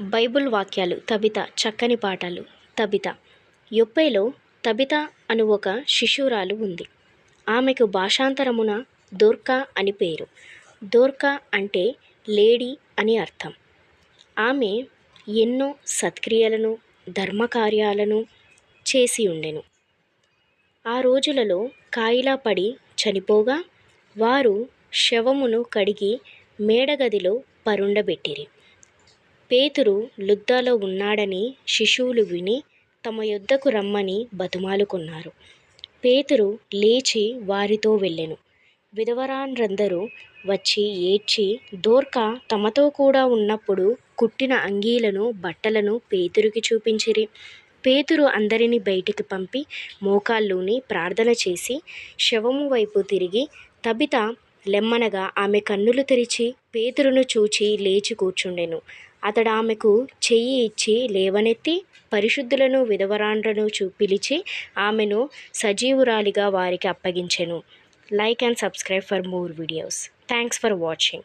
Bible వాక్యాలు Tabitha చక్కని పాఠాలు. తబిత. యొప్పేలో తబిత అను ఒక శిశురాలు ఉంది. ఆమెకు భాషాంతరమున దోర్కా అని పేరు. దోర్కా అంటే లేడీ అని అర్థం. ఆమె ఎన్నో సత్క్రియలను ధర్మకార్యాలను చేసి ఉండెను. ఆ రోజులలో కాయిలా పడి చనిపోగా వారు శవమును కడిగి మేడగదిలో పరుండబెట్టిరి. పేతురు లుద్దాలో ఉన్నాడని శిశువులు విని తమ యొద్దకు రమ్మని బతుమాలుకున్నారు. పేతురు లేచి వారితో వెళ్ళెను. విధవరాన్రందరూ వచ్చి ఏడ్చి దోర్కా తమతో కూడా ఉన్నప్పుడు కుట్టిన అంగీలను బట్టలను పేతురికి చూపించిరి పేతురు అందరిని బయటికి పంపి మోకాళ్ళూని ప్రార్థన చేసి శవము వైపు తిరిగి తబిత లెమ్మనగా ఆమె కన్నులు తెరిచి పేతురును చూచి లేచి కూర్చుండెను. అతడు ఆమెకు చెయ్యి ఇచ్చి లేవనెత్తి పరిశుద్ధులను విధవరాండ్రను చూ పిలిచి ఆమెను సజీవురాలిగా వారికి అప్పగించెను. Like and subscribe for more videos. Thanks for watching.